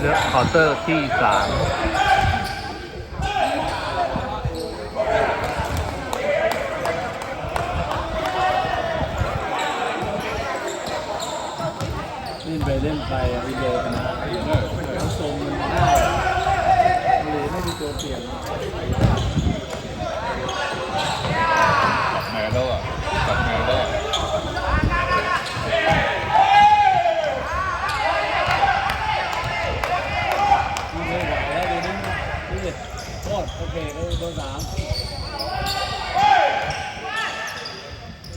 เลือกเคาน์เตอร์ที่สามเล่นไปเล่นไปอะวินโดว์ชนะแล้วทรงมันได้เลยไม่มีตัวเปลี่ยน กลับมาแล้วอะกลับมาแล้วอะ ไม่ไหวแล้วเดี๋ยวนี้นี่โคตรโอเคก็โดนสาม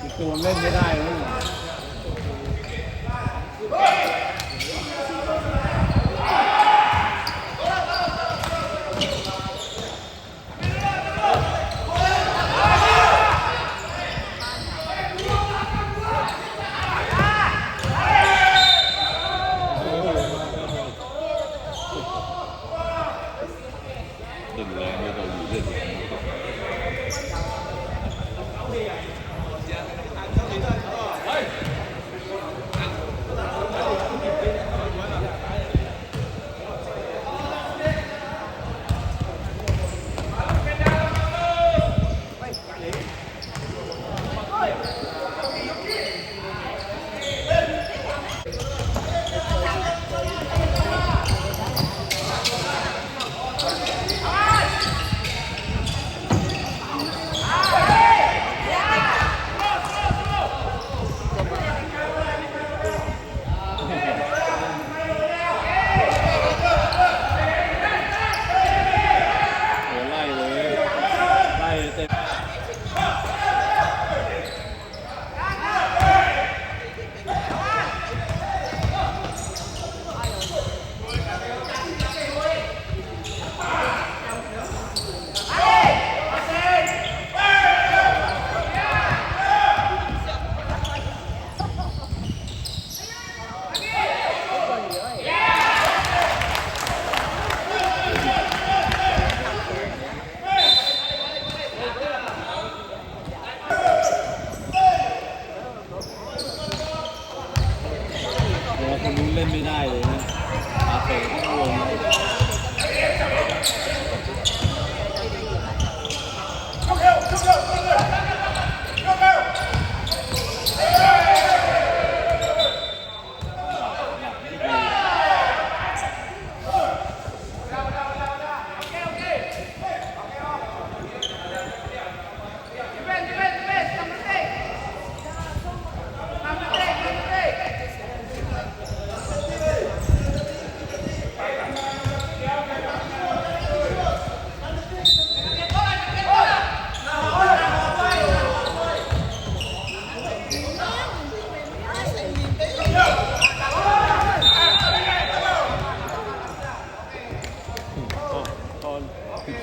อี กตัวเล่นไม่ได้เลย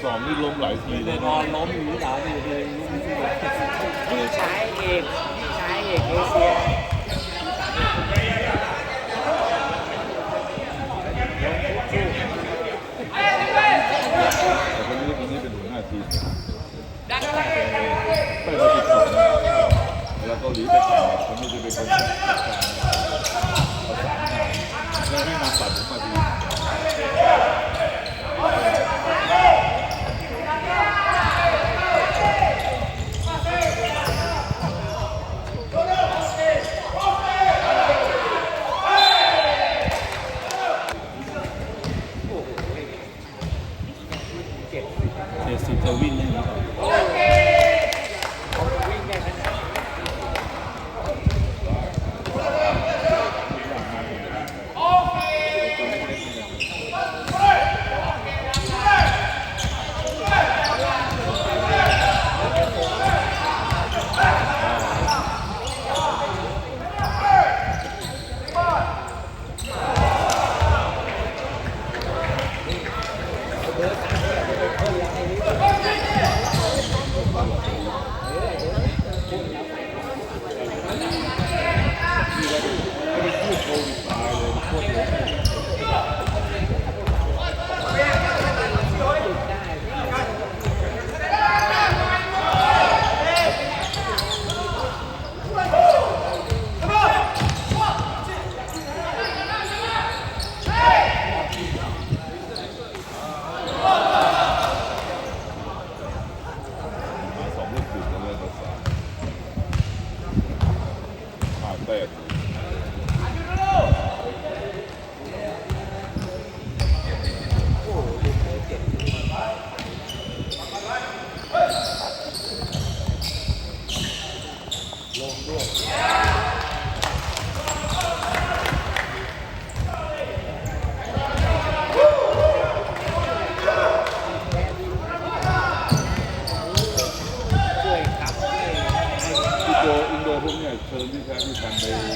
สองนี่ล้มหลายทีเลยนอนล้มอยู่ที่สามสี่ทีลุกไม่ขึ้นเลยพี่ชายเอกพี่ชายเอกเอเชียแต่คนนี้คนนี้เป็นหัวหน้าทีมไปเราสิบสอแล้วเกาหลีไปแข่งคนนี้จะเป็นคนจัดการประสานงานแล้วให้นำบัตรผมมาดี 你看，你看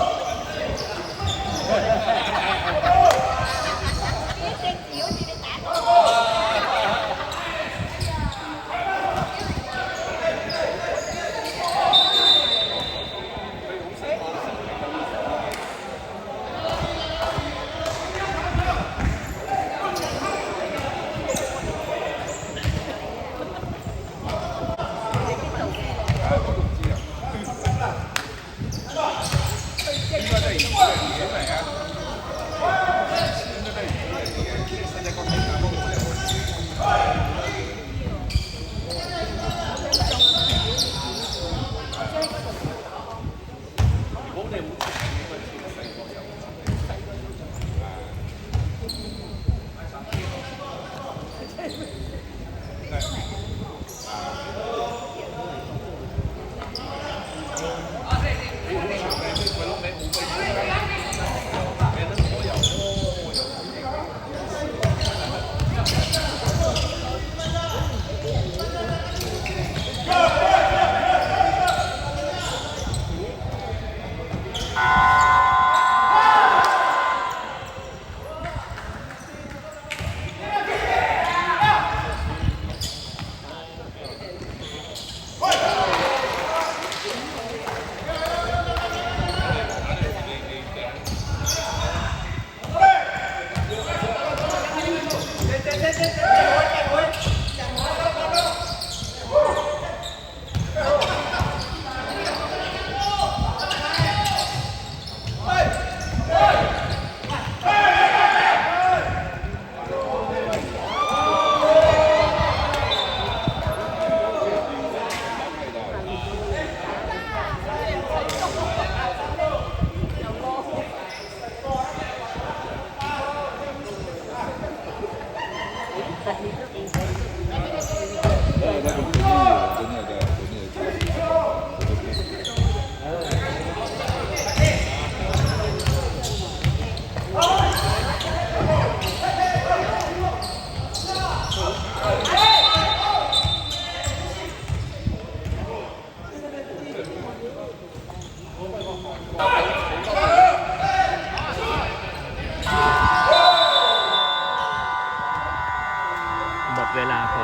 Deus.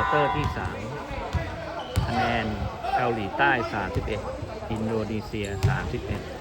เตอร์ที่ 3 คะแนนเกาหลีใต้ 31 อินโดนีเซีย 31